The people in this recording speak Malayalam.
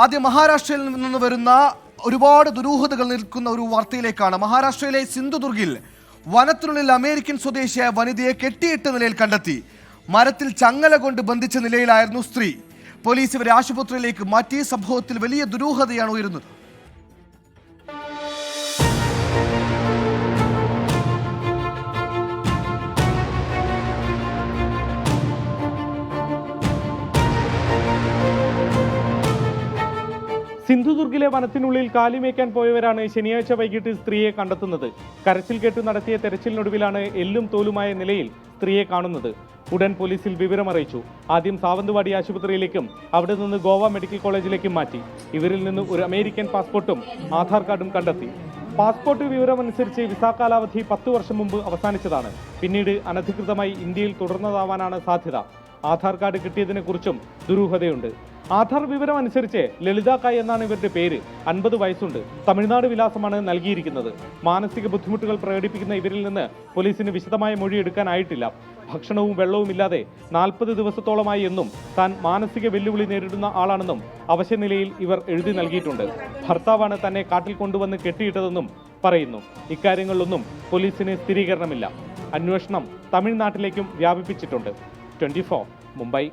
ആദ്യം മഹാരാഷ്ട്രയിൽ നിന്ന് വരുന്ന ഒരുപാട് ദുരൂഹതകൾ നിൽക്കുന്ന ഒരു വാർത്തയിലേക്കാണ്. മഹാരാഷ്ട്രയിലെ സിന്ധുദുർഗിൽ വനത്തിനുള്ളിൽ അമേരിക്കൻ സ്വദേശിയായ വനിതയെ കെട്ടിയിട്ട നിലയിൽ കണ്ടെത്തി. മരത്തിൽ ചങ്ങല കൊണ്ട് ബന്ധിച്ച നിലയിലായിരുന്നു സ്ത്രീ. പോലീസ് ഇവരെ ആശുപത്രിയിലേക്ക് മാറ്റി. സംഭവത്തിൽ വലിയ ദുരൂഹതയാണ് ഉയരുന്നത്. സിന്ധുദുർഗിലെ വനത്തിനുള്ളിൽ കാലിമേക്കാൻ പോയവരാണ് ശനിയാഴ്ച വൈകിട്ട് സ്ത്രീയെ കണ്ടെത്തുന്നത്. കരച്ചിൽ കേട്ട് നടത്തിയ തെരച്ചിലിനൊടുവിലാണ് എല്ലും തോലുമായ നിലയിൽ സ്ത്രീയെ കാണുന്നത്. ഉടൻ പോലീസിൽ വിവരമറിയിച്ചു ആദ്യം സാവന്തുവാടി ആശുപത്രിയിലേക്കും അവിടെ നിന്ന് ഗോവ മെഡിക്കൽ കോളേജിലേക്കും മാറ്റി. ഇവരിൽ നിന്ന് ഒരു അമേരിക്കൻ പാസ്പോർട്ടും ആധാർ കാർഡും കണ്ടെത്തി. പാസ്പോർട്ട് വിവരമനുസരിച്ച് വിസ കാലാവധി പത്ത് വർഷം മുമ്പ് അവസാനിച്ചതാണ്. പിന്നീട് അനധികൃതമായി ഇന്ത്യയിൽ തുടർന്നതാവാനാണ് സാധ്യത. ആധാർ കാർഡ് കിട്ടിയതിനെക്കുറിച്ചും ദുരൂഹതയുണ്ട്. ആധാർ വിവരം അനുസരിച്ച് ലളിത കായ് എന്നാണ് ഇവരുടെ പേര്. അൻപത് വയസ്സുണ്ട്. തമിഴ്നാട് വിലാസമാണ് നൽകിയിരിക്കുന്നത്. മാനസിക ബുദ്ധിമുട്ടുകൾ പ്രകടിപ്പിക്കുന്ന ഇവരിൽ നിന്ന് പോലീസിന് വിശദമായ മൊഴി എടുക്കാനായിട്ടില്ല. ഭക്ഷണവും വെള്ളവും ഇല്ലാതെ നാൽപ്പത് ദിവസത്തോളമായി എന്നും താൻ മാനസിക വെല്ലുവിളി നേരിടുന്ന ആളാണെന്നും അവശനിലയിൽ ഇവർ എഴുതി നൽകിയിട്ടുണ്ട്. ഭർത്താവാണ് തന്നെ കാട്ടിൽ കൊണ്ടുവന്ന് കെട്ടിയിട്ടതെന്നും പറയുന്നു. ഇക്കാര്യങ്ങളിലൊന്നും പോലീസിന് സ്ഥിരീകരണമില്ല. അന്വേഷണം തമിഴ്നാട്ടിലേക്കും വ്യാപിപ്പിച്ചിട്ടുണ്ട്. ട്വന്റി മുംബൈ.